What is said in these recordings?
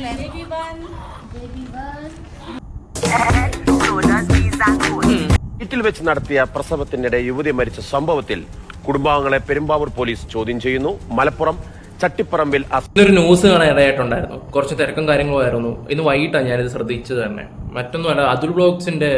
Baby Bun. Baby Bun. വീട്ടിൽ വെച്ച് നടത്തിയ പ്രസവത്തിനിടെ യുവതി മരിച്ച സംഭവത്തിൽ കുടുംബാംഗങ്ങളെ പെരുമ്പാവൂർ പോലീസ് ചോദ്യം ചെയ്യുന്നു മലപ്പുറം ചട്ടിപ്പറമ്പിൽ ഇതൊരു ന്യൂസ് കാണാൻ ഇടയായിട്ടുണ്ടായിരുന്നു കുറച്ച് തിരക്കും കാര്യങ്ങളും ആയിരുന്നു ഇന്ന് വൈകിട്ടാണ് ഞാനിത് ശ്രദ്ധിച്ചത് തന്നെ മറ്റൊന്നുമല്ല അതുൽ ബ്ലോഗ്സിന്റെ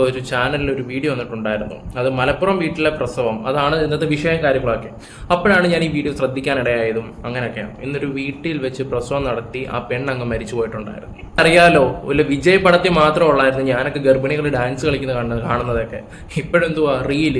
ഒരു ചാനലിൽ ഒരു വീഡിയോ വന്നിട്ടുണ്ടായിരുന്നു. അത് മലപ്പുറം വീട്ടിലെ പ്രസവം. അതാണ് ഇന്നത്തെ വിഷയം കാര്യങ്ങളൊക്കെ. അപ്പോഴാണ് ഞാൻ ഈ വീഡിയോ ശ്രദ്ധിക്കാനിടയായതും അങ്ങനെയൊക്കെയാണ്. ഇന്നൊരു വീട്ടിൽ വെച്ച് പ്രസവം നടത്തി ആ പെണ്ണങ്ങ് മരിച്ചു പോയിട്ടുണ്ടായിരുന്നു. അറിയാലോ വല്ല വിജയ് പടത്തിൽ മാത്രം ഉള്ളായിരുന്നു ഞാനൊക്കെ ഗർഭിണികൾ ഡാൻസ് കളിക്കുന്ന കാണുന്നത് കാണുന്നതൊക്കെ. ഇപ്പോഴെന്തുവാ? റീൽ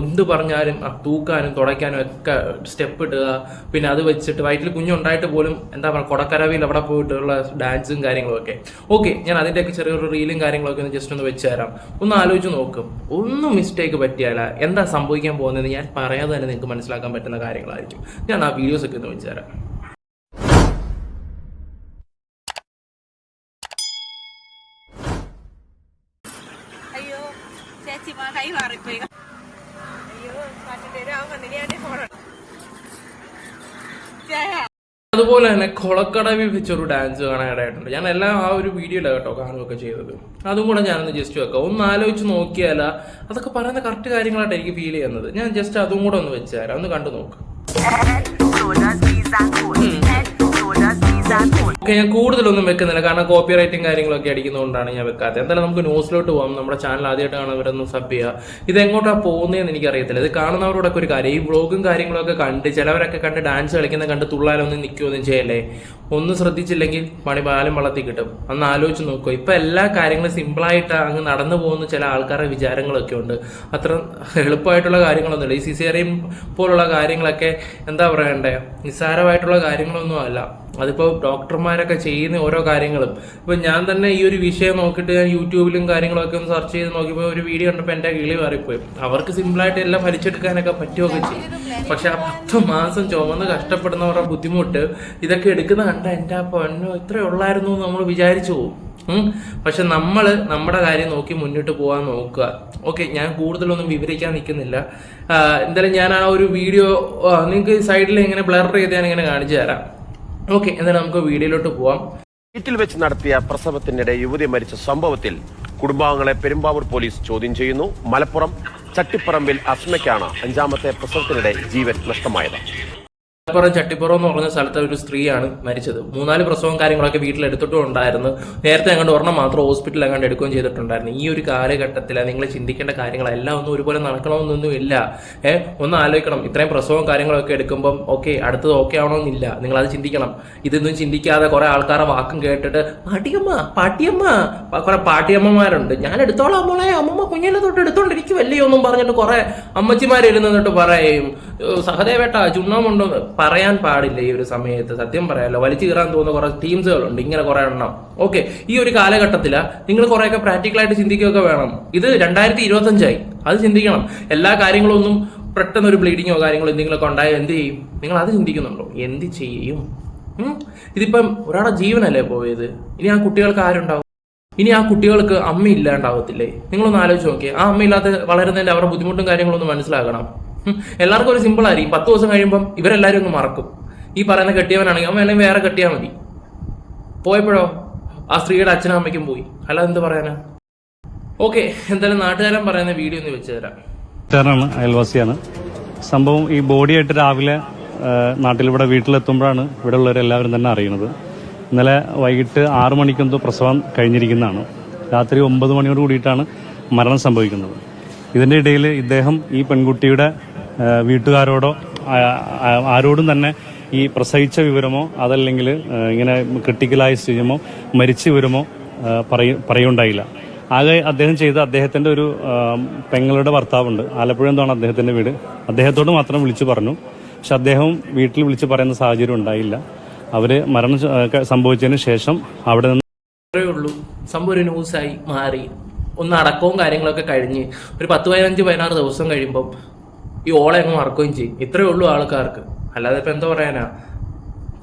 എന്ത് പറഞ്ഞാലും ആ തൂക്കാനും തുടയ്ക്കാനും ഒക്കെ സ്റ്റെപ്പ് ഇടുക. പിന്നെ അത് വെച്ചിട്ട് വയറ്റിൽ കുഞ്ഞുണ്ടായിട്ട് പോലും എന്താ പറയുക കൊടക്കരവിൽ അവിടെ പോയിട്ടുള്ള ഡാൻസും കാര്യങ്ങളും ഒക്കെ ഓക്കെ ഞാൻ അതിന്റെയൊക്കെ ചെറിയൊരു റീലും കാര്യങ്ങളൊക്കെ ഒന്ന് ജസ്റ്റ് ഒന്ന് വെച്ച് തരാം. ഒന്ന് ആലോചിച്ച് നോക്കും. ഒന്നും മിസ്റ്റേക്ക് പറ്റിയാല എന്താ സംഭവിക്കാൻ പോകുന്നത് ഞാൻ പറയാതെ തന്നെ നിങ്ങൾക്ക് മനസ്സിലാക്കാൻ പറ്റുന്ന കാര്യങ്ങളായിരിക്കും. ഞാൻ ആ വീഡിയോസ് ഒക്കെ ഒന്ന് വെച്ച് തരാം. അയ്യോ ചേച്ചി കൈ വന്നിട്ട് ഫോൺ ചേട്ടാ അതുപോലെ തന്നെ കൊളക്കടവിൽ വെച്ചൊരു ഡാൻസ് കാണാൻ ഇടയായിട്ടുണ്ട്. ഞാൻ എല്ലാം ആ ഒരു വീഡിയോയിലാണ് കേട്ടോ കാണുകയൊക്കെ ചെയ്തത്. അതും കൂടെ ഞാനൊന്ന് ജസ്റ്റ് വെക്കാം. ഒന്ന് ആലോചിച്ച് നോക്കിയാല അതൊക്കെ പറയുന്ന കറക്റ്റ് കാര്യങ്ങളായിട്ട് എനിക്ക് ഫീൽ ചെയ്യുന്നത്. ഞാൻ ജസ്റ്റ് അതും കൂടെ ഒന്ന് വെച്ചുതരാം ഒന്ന് കണ്ടു നോക്ക്. ഓക്കെ ഞാൻ കൂടുതലൊന്നും വെക്കുന്നില്ല. കാരണം കോപ്പി റൈറ്റും കാര്യങ്ങളൊക്കെ അടിക്കുന്നതുകൊണ്ടാണ് ഞാൻ വെക്കാത്തത്. എന്തായാലും നമുക്ക് ന്യൂസിലോട്ട് പോകാം നമ്മുടെ ചാനൽ ആദ്യമായിട്ടാണ് അവരൊന്ന് സബ് ചെയ്യുക. ഇത് എങ്ങോട്ടാണ് പോകുന്നതെന്ന് എനിക്കറിയത്തില്ല. ഇത് കാണുന്നവരോടൊക്കെ ഒരു കാര്യം ഈ വ്ളോഗും കാര്യങ്ങളൊക്കെ കണ്ട് ചിലവരൊക്കെ കണ്ട് ഡാൻസ് കളിക്കുന്ന കണ്ട് തുള്ളാലൊന്നും നിൽക്കുകയൊന്നും ചെയ്യല്ലേ? ഒന്ന് ശ്രദ്ധിച്ചില്ലെങ്കിൽ പണി പാലും വളർത്തി കിട്ടും. അന്ന് ആലോചിച്ച് നോക്കുക ഇപ്പം എല്ലാ കാര്യങ്ങളും സിമ്പിളായിട്ട് അങ്ങ് നടന്നു പോകുന്ന ചില ആൾക്കാരുടെ വിചാരങ്ങളൊക്കെ ഉണ്ട്. അത്ര എളുപ്പമായിട്ടുള്ള കാര്യങ്ങളൊന്നുമില്ല. ഈ സിസേറിയൻ പോലുള്ള കാര്യങ്ങളൊക്കെ എന്താ പറയണ്ടേ? നിസ്സാരമായിട്ടുള്ള കാര്യങ്ങളൊന്നും അല്ല. അതിപ്പോൾ ഡോക്ടർമാരൊക്കെ ചെയ്യുന്ന ഓരോ കാര്യങ്ങളും. ഇപ്പം ഞാൻ തന്നെ ഈ ഒരു വിഷയം നോക്കിയിട്ട് ഞാൻ യൂട്യൂബിലും കാര്യങ്ങളൊക്കെ ഒന്ന് സെർച്ച് ചെയ്ത് നോക്കിയപ്പോൾ ഒരു വീഡിയോ കണ്ടപ്പോൾ എന്റെ കിളി മാറിപ്പോയി. അവർക്ക് സിമ്പിളായിട്ട് എല്ലാം വലിച്ചെടുക്കാനൊക്കെ പറ്റുമൊക്കെ ചെയ്യും. പക്ഷെ ആ പത്ത് മാസം ചുമന്ന് കഷ്ടപ്പെടുന്നവരുടെ ബുദ്ധിമുട്ട് ഇതൊക്കെ എടുക്കുന്ന കണ്ട എന്റെ ആ പൊന്നോ ഇത്രേ ഉള്ളായിരുന്നു നമ്മൾ വിചാരിച്ചു പോകും പക്ഷെ നമ്മൾ നമ്മുടെ കാര്യം നോക്കി മുന്നോട്ട് പോകാൻ നോക്കുക. ഓക്കെ ഞാൻ കൂടുതലൊന്നും വിവരിക്കാൻ നിൽക്കുന്നില്ല. എന്തായാലും ഞാൻ ആ ഒരു വീഡിയോ നിങ്ങൾക്ക് സൈഡിൽ ഇങ്ങനെ ബ്ലർ ചെയ്ത് ഞാൻ ഇങ്ങനെ കാണിച്ചു തരാം. ഓക്കെ എന്തായാലും നമുക്ക് വീഡിയോയിലോട്ട് പോവാം. വീട്ടിൽ വെച്ച് നടത്തിയ പ്രസവത്തിനിടെ യുവതി മരിച്ച സംഭവത്തിൽ കുടുംബാംഗങ്ങളെ പെരുമ്പാവൂർ പോലീസ് ചോദ്യം ചെയ്യുന്നു. മലപ്പുറം ചട്ടിപ്പറമ്പിൽ അസ്മയ്ക്കാണ് അഞ്ചാമത്തെ പ്രസവത്തിനിടെ ജീവൻ നഷ്ടമായത്. മലപ്പുറം ചട്ടിപ്പുറം എന്ന് പറഞ്ഞ സ്ഥലത്തെ ഒരു സ്ത്രീയാണ് മരിച്ചത്. മൂന്നാൽ പ്രസവം കാര്യങ്ങളൊക്കെ വീട്ടിൽ എടുത്തിട്ടും ഉണ്ടായിരുന്നു. നേരത്തെ അങ്ങോട്ട് ഒരെണ്ണം മാത്രം ഹോസ്പിറ്റലിൽ അങ്ങോട്ട് എടുക്കുകയും ചെയ്തിട്ടുണ്ടായിരുന്നു. ഈ ഒരു കാലഘട്ടത്തിൽ നിങ്ങൾ ചിന്തിക്കേണ്ട കാര്യങ്ങളെല്ലാം ഒന്നും ഒരുപോലെ നടക്കണമെന്നൊന്നും ഇല്ല. ഏഹ് ഒന്ന് ആലോചിക്കണം. ഇത്രയും പ്രസവം കാര്യങ്ങളൊക്കെ എടുക്കുമ്പം ഓക്കെ അടുത്തത് ഓക്കെ ആവണമെന്നില്ല. നിങ്ങൾ അത് ചിന്തിക്കണം. ഇതൊന്നും ചിന്തിക്കാതെ കുറെ ആൾക്കാരെ വാക്കും കേട്ടിട്ട് പാട്ടിയമ്മ പാട്ടിയമ്മ. കുറേ പാട്ടിയമ്മമാരുണ്ട്. ഞാൻ എടുത്തോളാം മോളെ. അമ്മമ്മ കുഞ്ഞിനെ തൊട്ട് എടുത്തോണ്ടിരിക്കുമല്ലേ ഒന്നും പറഞ്ഞിട്ട് കുറെ അമ്മച്ചിമാരിരുന്നിട്ട് പറയും. "ഏ, സഹദേവേട്ട ചുണ്ണമുണ്ടോ പറയാൻ പാടില്ല ഈ ഒരു സമയത്ത്. സത്യം പറയാലോ. വലിച്ചു കീറാൻ തോന്നുന്ന കുറെ ടീംസുകളുണ്ട്. ഇങ്ങനെ കുറെ എണ്ണം. ഓക്കെ. ഈ ഒരു കാലഘട്ടത്തിൽ നിങ്ങൾ കുറെയൊക്കെ പ്രാക്ടിക്കലായിട്ട് ചിന്തിക്കുകയൊക്കെ വേണം. ഇത് രണ്ടായിരത്തി ഇരുപത്തഞ്ചായി അത് ചിന്തിക്കണം. എല്ലാ കാര്യങ്ങളും ഒന്നും പെട്ടെന്ന് ഒരു ബ്ലീഡിങ്ങോ കാര്യങ്ങളോ എന്തെങ്കിലുമൊക്കെ ഉണ്ടായാൽ എന്ത് ചെയ്യും? നിങ്ങൾ അത് ചിന്തിക്കുന്നുണ്ടോ? എന്ത് ചെയ്യും? ഇതിപ്പം ഒരാളുടെ ജീവനല്ലേ പോയത്? ഇനി ആ കുട്ടികൾക്ക് ആരുണ്ടാവും? ഇനി ആ കുട്ടികൾക്ക് അമ്മ ഇല്ലാണ്ടാവത്തില്ലേ? നിങ്ങളൊന്ന് ആലോചിച്ച് നോക്കിയേ. ആ അമ്മ ഇല്ലാതെ വളരുന്നതിന്റെ അവരുടെ ബുദ്ധിമുട്ടും കാര്യങ്ങളൊന്നും മനസ്സിലാക്കണം. എല്ലാവർക്കും ഒരു സിമ്പിൾ ആയിരിക്കും. പത്ത് ദിവസം കഴിയുമ്പം ഇവരെല്ലാവരും ഒന്ന് മറക്കും. ഈ പറയുന്ന കെട്ടിയവനാണെങ്കിൽ അവൻ അല്ലെങ്കിൽ വേറെ കെട്ടിയാൽ മതി. പോയപ്പോഴോ? ആ സ്ത്രീയുടെ അച്ഛനും അമ്മയ്ക്കും പോയി. അല്ല എന്ത് പറയാനാ? ഓക്കെ എന്തായാലും നാട്ടുകാരൻ പറയുന്ന വീഡിയോ ഒന്ന് വെച്ചു തരാം. അയൽവാസിയാണ്. സംഭവം ഈ ബോഡിയായിട്ട് രാവിലെ നാട്ടിലിവിടെ വീട്ടിലെത്തുമ്പോഴാണ് ഇവിടെ ഉള്ളവരെല്ലാവരും തന്നെ അറിയുന്നത്. ഇന്നലെ വൈകിട്ട് ആറു മണിക്കെന്തോ പ്രസവം കഴിഞ്ഞിരിക്കുന്നതാണ്. രാത്രി ഒമ്പത് മണിയോട് കൂടിയിട്ടാണ് മരണം സംഭവിക്കുന്നത്. ഇതിന്റെ ഇടയിൽ ഇദ്ദേഹം ഈ പെൺകുട്ടിയുടെ വീട്ടുകാരോടോ ആരോടും തന്നെ ഈ പ്രസവിച്ച വിവരമോ അതല്ലെങ്കിൽ ഇങ്ങനെ ക്രിട്ടിക്കലായ സ്ഥിതിമോ മരിച്ച വിവരമോ പറയ പറയുണ്ടായില്ല ആകെ അദ്ദേഹം ചെയ്ത അദ്ദേഹത്തിന്റെ ഒരു പെങ്ങളുടെ ഭർത്താവുണ്ട്. ആലപ്പുഴ എന്താണ് അദ്ദേഹത്തിന്റെ വീട്? അദ്ദേഹത്തോട് മാത്രം വിളിച്ചു പറഞ്ഞു. പക്ഷെ അദ്ദേഹം വീട്ടിൽ വിളിച്ചു പറയുന്ന സാഹചര്യം ഉണ്ടായില്ല. അവർ മരണം സംഭവിച്ചതിന് ശേഷം അവിടെ നിന്ന് ഉള്ളൂ. സംഭവം ഒരു ന്യൂസായി മാറി. ഒന്ന് അടക്കവും കാര്യങ്ങളൊക്കെ കഴിഞ്ഞ് ഒരു പത്ത് പതിനഞ്ച് പതിനാറ് ദിവസം കഴിയുമ്പം ഈ ഓളെ അങ്ങ് മറക്കുകയും ചെയ്യും. ഇത്രയേ ഉള്ളൂ ആൾക്കാർക്ക്. അല്ലാതെ ഇപ്പം എന്താ പറയാനാ?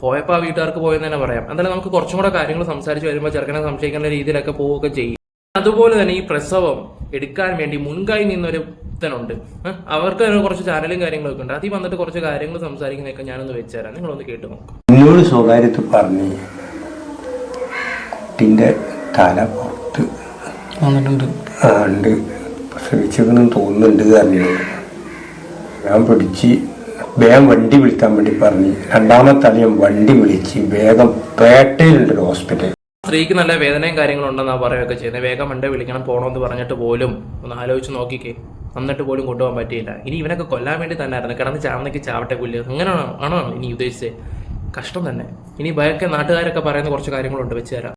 പോയപ്പോൾ ആ വീട്ടുകാർക്ക് പോയെന്ന് തന്നെ പറയാം. എന്തായാലും നമുക്ക് കുറച്ചും കൂടെ കാര്യങ്ങൾ സംസാരിച്ച് വരുമ്പോൾ ചെറുക്കനെ സംശയിക്കേണ്ട രീതിയിലൊക്കെ പോവുകയൊക്കെ ചെയ്യും. അതുപോലെ തന്നെ ഈ പ്രസവം എടുക്കാൻ വേണ്ടി മുൻകൈ നിന്നൊരു ഏഹ് അവർക്ക് തന്നെ കുറച്ച് ചാനലും കാര്യങ്ങളൊക്കെ ഉണ്ട്. അതിൽ വന്നിട്ട് കുറച്ച് കാര്യങ്ങൾ സംസാരിക്കുന്നതൊക്കെ ഞാനൊന്ന് വെച്ചുതരാം നിങ്ങളൊന്ന് കേട്ട് നോക്കാം. എന്നോട് സ്വകാര്യത്തിൽ പറഞ്ഞ് കുട്ടിന്റെ തല പുറത്ത് വന്നിട്ടുണ്ട്. ഉണ്ട്. പ്രസവിച്ചെന്ന് തോന്നുന്നുണ്ട് പറഞ്ഞിരുന്നു ഞാൻ പിടിച്ച് വേഗം വണ്ടി വിളിക്കാൻ വേണ്ടി പറഞ്ഞു രണ്ടാമത്തെ തല വണ്ടി വിളിച്ച് വേഗം പേട്ടയിലുണ്ട് ഹോസ്പിറ്റൽ സ്ത്രീക്ക് നല്ല വേദനയും കാര്യങ്ങളും ഉണ്ടെന്നാ പറയുകയൊക്കെ ചെയ്യുന്നത് വേഗം വണ്ടി വിളിക്കണം പോകണമെന്ന് പറഞ്ഞിട്ട് പോലും ഒന്ന് ആലോചിച്ച് നോക്കിക്കേ. എന്നിട്ട് പോലും കൊണ്ടുപോകാൻ പറ്റിയില്ല. ഇനി ഇവനൊക്കെ കൊല്ലാൻ വേണ്ടി തന്നെ ആയിരുന്നു കിടന്ന് ചാവുന്നേക്ക് ചാവട്ടെ പുല്ല്. അങ്ങനെയാണോ ആണോ ഇനി ഉദ്ദേശിച്ചത് കഷ്ടം തന്നെ. ഇനി ഭയൊക്കെ നാട്ടുകാരൊക്കെ പറയുന്ന കുറച്ച് കാര്യങ്ങളുണ്ട് വെച്ച് തരാം.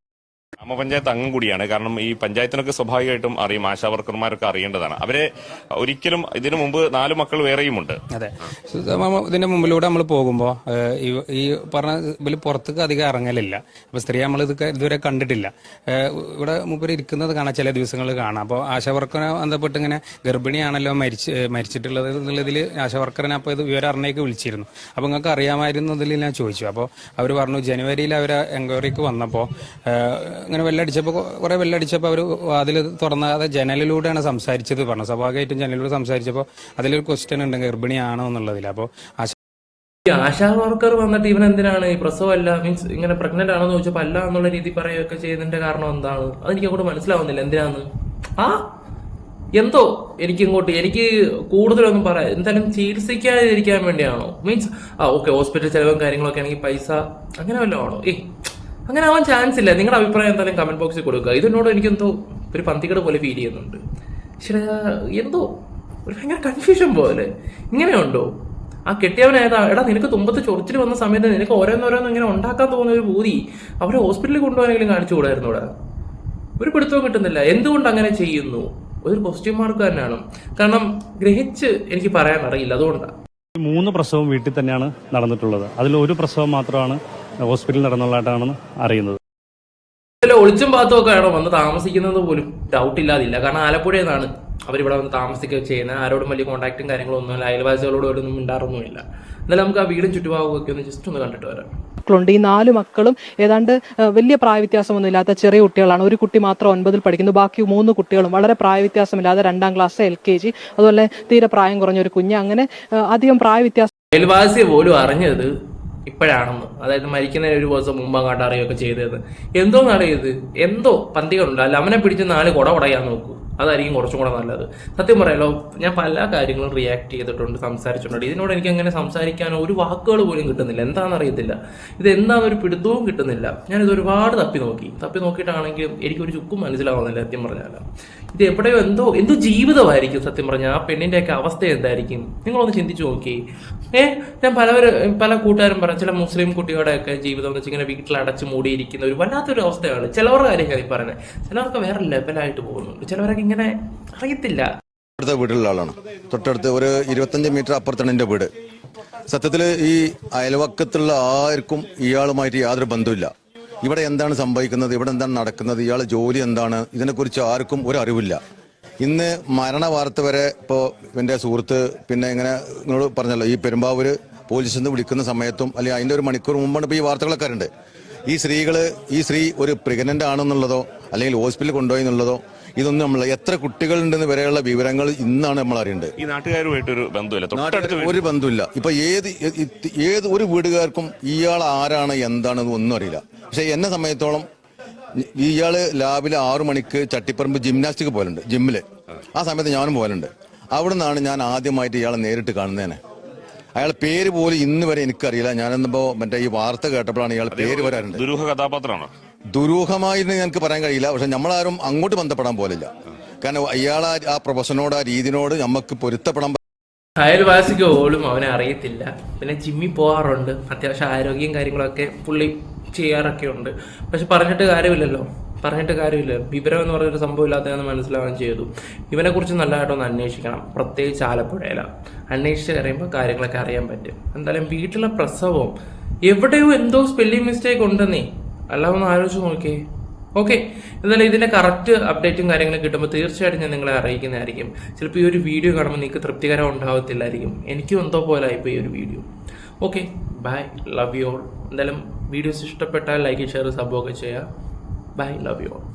ഗ്രാമപഞ്ചായത്ത് അംഗം കൂടിയാണ്. കാരണം ഈ പഞ്ചായത്തിനൊക്കെ സ്വാഭാവികമായിട്ടും അറിയും ആശാ വർക്കർമാരൊക്കെ അറിയേണ്ടതാണ്. അവരെ ഒരിക്കലും ഇതിനു മുമ്പ് നാല് മക്കൾ വേറെയുമുണ്ട്. അതെ. ഇതിന്റെ മുമ്പിലൂടെ നമ്മൾ പോകുമ്പോൾ ഈ പറഞ്ഞ ഇതിൽ പുറത്തേക്ക് അധികം ഇറങ്ങലില്ല. അപ്പൊ സ്ത്രീ നമ്മൾ ഇത് ഇതുവരെ കണ്ടിട്ടില്ല. ഇവിടെ മുമ്പിൽ ഇരിക്കുന്നത് കാണാം ചില ദിവസങ്ങളിൽ കാണാം. അപ്പോൾ ആശാവർക്കറെ ബന്ധപ്പെട്ട് ഇങ്ങനെ ഗർഭിണിയാണല്ലോ മരിച്ച് മരിച്ചിട്ടുള്ളത് എന്നുള്ളതിൽ ആശാവർക്കറിനെ അപ്പോൾ ഇത് വിവരം അറിഞ്ഞേക്ക് വിളിച്ചിരുന്നു. അപ്പോൾ നിങ്ങൾക്ക് അറിയാമായിരുന്നതിൽ ഞാൻ ചോദിച്ചു. അപ്പോൾ അവർ പറഞ്ഞു ജനുവരിയിൽ അവർ എൻക്വയറിക്ക് വന്നപ്പോൾ ഇങ്ങനെ വെല്ലടിച്ചപ്പോൾ കുറെ വെല്ലടിച്ചപ്പോൾ അവർ അതിൽ തുറന്നാതെ ജനലിലൂടെയാണ് സംസാരിച്ചത് പറഞ്ഞു സ്വാഭാവികമായിട്ടും ജനലിലൂടെ സംസാരിച്ചപ്പോൾ അതിലൊരു ക്വസ്റ്റ്യൻ ഉണ്ട് ഗർഭിണിയാണോ എന്നുള്ളതിൽ അപ്പോൾ ആശ വർക്കർ വന്നിട്ട് ഇവൻ എന്തിനാണ്? ഈ പ്രസവമല്ല മീൻസ് ഇങ്ങനെ പ്രഗ്നന്റ് ആണെന്ന് ചോദിച്ചപ്പോൾ അല്ല എന്നുള്ള രീതി പറയുകയൊക്കെ ചെയ്യുന്നതിന്റെ കാരണം എന്താണ്? അതെനിക്ക് അങ്ങോട്ട് മനസ്സിലാവുന്നില്ല. എന്തിനാന്ന്? ആ? എന്തോ? എനിക്ക് ഇങ്ങോട്ട് എനിക്ക് കൂടുതലൊന്നും പറയാം. എന്തായാലും ചികിത്സിക്കാതിരിക്കാൻ വേണ്ടിയാണോ? മീൻസ് ആ ഓക്കെ ഹോസ്പിറ്റൽ ചെലവും കാര്യങ്ങളൊക്കെ ആണെങ്കിൽ പൈസ അങ്ങനെ വല്ലതും ആണോ? ഏയ് അങ്ങനെ ആവാൻ ചാൻസ് ഇല്ല. നിങ്ങളുടെ അഭിപ്രായം എന്തായാലും കമന്റ് ബോക്സിൽ കൊടുക്കുക. ഇതിനോട് എനിക്കെന്തോ ഒരു പന്തികട പോലെ ഫീൽ ചെയ്യുന്നുണ്ട്. പക്ഷേ എന്തോ ഒരു ഭയങ്കര കൺഫ്യൂഷൻ പോലെ. ഇങ്ങനെയുണ്ടോ? ആ കെട്ടിയവനായതാ എടാ നിനക്ക് തുമ്പത്ത് ചൊറിച്ചിൽ വന്ന സമയത്ത് നിനക്ക് ഓരോന്നോരോന്ന് ഇങ്ങനെ ഉണ്ടാക്കാൻ തോന്നുന്ന ഒരു ഭൂതി അവരെ ഹോസ്പിറ്റലിൽ കൊണ്ടുപോകാനെങ്കിലും കാണിച്ചു കൂടായിരുന്നു ഇവിടെ. ഒരു പിടുത്തവും കിട്ടുന്നില്ല. എന്തുകൊണ്ട് അങ്ങനെ ചെയ്യുന്നു? ഒരു ക്വസ്റ്റ്യൻ മാർക്ക് തന്നെയാണ്. കാരണം ഗ്രഹിച്ച് എനിക്ക് പറയാൻ അറിയില്ല അതുകൊണ്ടാണ് മൂന്ന് പ്രസവം വീട്ടിൽ തന്നെയാണ് നടന്നിട്ടുള്ളത്. അതിൽ ഒരു പ്രസവം മാത്രമാണ് ഹോസ്പിറ്റലിൽ നടന്നുള്ളതായിട്ടാണ് അറിയുന്നത്. ഇതിലെ ഒളിച്ചും പാത്തും ഒക്കെ ആണോ വന്ന് താമസിക്കുന്നത് പോലും ഡൗട്ട് ഇല്ലാതില്ല. കാരണം ആലപ്പുഴയിൽ നിന്നാണ് അവരിവിടെ വന്ന് താമസിക്കുകയൊക്കെ ചെയ്യുന്നത്. ആരോടും വലിയ കോൺടാക്റ്റും കാര്യങ്ങളും ഒന്നുമില്ല അയൽവാസികളോടും ഉണ്ടാറൊന്നുമില്ല എന്നാലും നമുക്ക് ആ വീടും ചുറ്റുപാടും ഒക്കെ ഒന്ന് ജസ്റ്റ് ഒന്ന് കണ്ടിട്ട് വരാം. മക്കളുണ്ട് ഈ നാല് മക്കളും ഏതാണ്ട് വലിയ പ്രായവ്യത്യാസമൊന്നും ഇല്ലാത്ത ചെറിയ കുട്ടികളാണ്. ഒരു കുട്ടി മാത്രം ഒൻപതിൽ പഠിക്കുന്നു. ബാക്കി മൂന്ന് കുട്ടികളും വളരെ പ്രായവ്യത്യാസമില്ലാതെ രണ്ടാം ക്ലാസ് എൽ കെ ജി. അതുപോലെ തീരെ പ്രായം കുറഞ്ഞ ഒരു കുഞ്ഞ്. അങ്ങനെ അധികം പ്രായവ്യത്യാസം അയൽവാസി പോലും അറിഞ്ഞത് ഇപ്പോഴാണെന്ന്. അതായത് മരിക്കുന്നതിന് ഒരു ദിവസം മുമ്പ് അങ്ങോട്ട് അറിയുകയൊക്കെ ചെയ്തത്. എന്തോ അറിയത് എന്തോ പന്തികളുണ്ട്. അല്ല അവനെ പിടിച്ച് നാല് കുട ഉടയാൻ നോക്കൂ. അതായിരിക്കും കുറച്ചും കൂടെ നല്ലത്. സത്യം പറയാലോ ഞാൻ പല കാര്യങ്ങളും റിയാക്ട് ചെയ്തിട്ടുണ്ട് സംസാരിച്ചിട്ടുണ്ട്. ഇതിനോട് എനിക്ക് അങ്ങനെ സംസാരിക്കാനോ ഒരു വാക്കുകൾ പോലും കിട്ടുന്നില്ല. എന്താണെന്ന് അറിയത്തില്ല. ഇത് എന്താണെന്ന് ഒരു പിടുത്തവും കിട്ടുന്നില്ല. ഞാനിത് ഒരുപാട് തപ്പി നോക്കി. തപ്പി നോക്കിയിട്ടാണെങ്കിലും എനിക്കൊരു ചുക്കും മനസ്സിലാവുന്നില്ല സത്യം പറഞ്ഞാൽ ഇത് എവിടെയോ എന്തോ എന്തോ ജീവിതമായിരിക്കും സത്യം പറഞ്ഞാൽ ആ പെണ്ണിന്റെയൊക്കെ അവസ്ഥ എന്തായിരിക്കും? നിങ്ങളൊന്ന് ചിന്തിച്ചു നോക്കി. ഏ? ഞാൻ പലവര് പല കൂട്ടുകാരും പറഞ്ഞു ചില മുസ്ലിം കുട്ടികളുടെയൊക്കെ ജീവിതം എന്ന് വെച്ചിങ്ങനെ അടച്ചു മൂടിയിരിക്കുന്ന ഒരു വല്ലാത്തൊരു അവസ്ഥയാണ് ചിലവരുടെ കാര്യം ഞാൻ ഈ ചിലവർക്ക് വേറെ ലെവലായിട്ട് പോകുന്നുണ്ട്. ചിലവരൊക്കെ ഇങ്ങനെ അറിയത്തില്ല. അടുത്ത വീട്ടിലുള്ള ആളാണ്. തൊട്ടടുത്ത് ഒരു ഇരുപത്തഞ്ച് മീറ്റർ അപ്പുറത്താണ് എന്റെ വീട്. സത്യത്തിൽ ഈ അയൽവക്കത്തുള്ള ആർക്കും ഇയാളുമായിട്ട് യാതൊരു ബന്ധമില്ല ഇവിടെ എന്താണ് സംഭവിക്കുന്നത്? ഇവിടെ എന്താണ് നടക്കുന്നത്? ഇയാളെ ജോലി എന്താണ്? ഇതിനെക്കുറിച്ച് ആർക്കും ഒരു അറിവില്ല. ഇന്ന് മരണ വാർത്ത വരെ ഇപ്പോൾ എന്റെ സുഹൃത്ത് പിന്നെ ഇങ്ങനെ നിങ്ങളോട് പറഞ്ഞല്ലോ ഈ പെരുമ്പാവൂര് പോലീസിൽ നിന്ന് വിളിക്കുന്ന സമയത്തും അല്ലെങ്കിൽ അതിന്റെ ഒരു മണിക്കൂർ മുമ്പാണ് ഇപ്പോൾ ഈ വാർത്തകളൊക്കെ ഉണ്ട് ഈ സ്ത്രീകൾ ഈ സ്ത്രീ ഒരു പ്രഗ്നന്റ് ആണെന്നുള്ളതോ അല്ലെങ്കിൽ ഹോസ്പിറ്റലിൽ കൊണ്ടുപോയി എന്നുള്ളതോ ഇതൊന്നും നമ്മൾ എത്ര കുട്ടികളുണ്ടെന്ന് വരെയുള്ള വിവരങ്ങൾ ഇന്നാണ് നമ്മൾ അറിയേണ്ടത്. ഈ നാട്ടുകാരുമായിട്ടൊരു ബന്ധമില്ല. തൊട്ടടുത്ത് നാട്ടിൽ വീട്. ഒരു ബന്ധമില്ല. ഇപ്പൊ ഏത് ഏത് ഒരു വീടുകാർക്കും ഇയാൾ ആരാണ് എന്താണെന്ന് ഒന്നും അറിയില്ല. പക്ഷെ എന്നെ സമയത്തോളം ഇയാൾ രാവിലെ ആറു മണിക്ക് ചട്ടിപ്പറമ്പ് ജിംനാസ്റ്റിക് പോലുണ്ട് ജിമ്മിൽ. ആ സമയത്ത് ഞാനും പോലുണ്ട് അവിടെ നിന്നാണ് ഞാൻ ആദ്യമായിട്ട് ഇയാളെ നേരിട്ട് കാണുന്നതിനെ അയാളെ പേര് പോലും ഇന്ന് വരെ എനിക്കറിയില്ല. ഞാനെന്നപ്പോ മറ്റേ ഈ വാർത്ത കേട്ടപ്പോഴാണ് ഇയാളെ പേര് വരാറുണ്ട്. ദുരൂഹ കഥാപാത്രമാണ്? ദുരൂഹമായിട്ട് ഞങ്ങൾക്ക് പറയാൻ കഴിയില്ല. പക്ഷെ നമ്മളാരും അങ്ങോട്ട് ബന്ധപ്പെടാൻ പോലില്ല. കാരണം അയാൾ ആ പ്രൊഫഷനോട് ആ രീതിനോട് നമുക്ക് പൊരുത്തപ്പെടാൻ അയൽവാസിക്ക് പോലും അവനെ അറിയത്തില്ല. പിന്നെ ജിമ്മിൽ പോകാറുണ്ട്. അത്യാവശ്യം ആരോഗ്യം കാര്യങ്ങളൊക്കെ പുള്ളി ചെയ്യാറൊക്കെ ഉണ്ട്. പക്ഷെ പറഞ്ഞിട്ട് കാര്യമില്ലല്ലോ. പറഞ്ഞിട്ട് കാര്യമില്ല. വിവരം എന്ന് പറഞ്ഞൊരു സംഭവം ഇല്ലാത്തതെന്ന് മനസ്സിലാവാൻ ചെയ്തു. ഇവനെക്കുറിച്ച് നല്ലതായിട്ടൊന്ന് അന്വേഷിക്കണം. പ്രത്യേകിച്ച് ആലപ്പുഴയില. അന്വേഷിച്ച് അറിയുമ്പോൾ കാര്യങ്ങളൊക്കെ അറിയാൻ പറ്റും. എന്തായാലും വീട്ടിലെ പ്രസവം എവിടെയോ എന്തോ സ്പെല്ലിംഗ് മിസ്റ്റേക്ക് ഉണ്ടെന്നേ. അല്ലാതെ ഒന്ന് ആലോചിച്ച് നോക്കിയേ ഓക്കെ എന്നാലും ഇതിന്റെ കറക്റ്റ് അപ്ഡേറ്റും കാര്യങ്ങളും കിട്ടുമ്പോൾ തീർച്ചയായിട്ടും ഞാൻ നിങ്ങളെ അറിയിക്കുന്നതായിരിക്കും. ചിലപ്പോൾ ഈ ഒരു വീഡിയോ കാണുമ്പോൾ നിങ്ങൾക്ക് തൃപ്തികരം ഉണ്ടാവത്തില്ലായിരിക്കും. എനിക്കും എന്തോ പോലെ ആയിപ്പോൾ ഈ ഒരു video okay bye love you all എന്തായാലും വീഡിയോസ് ഇഷ്ടപ്പെട്ടാൽ ലൈക്ക് ഷെയർ സബ്ബോ ഒക്കെ ചെയ്യുക. By love you all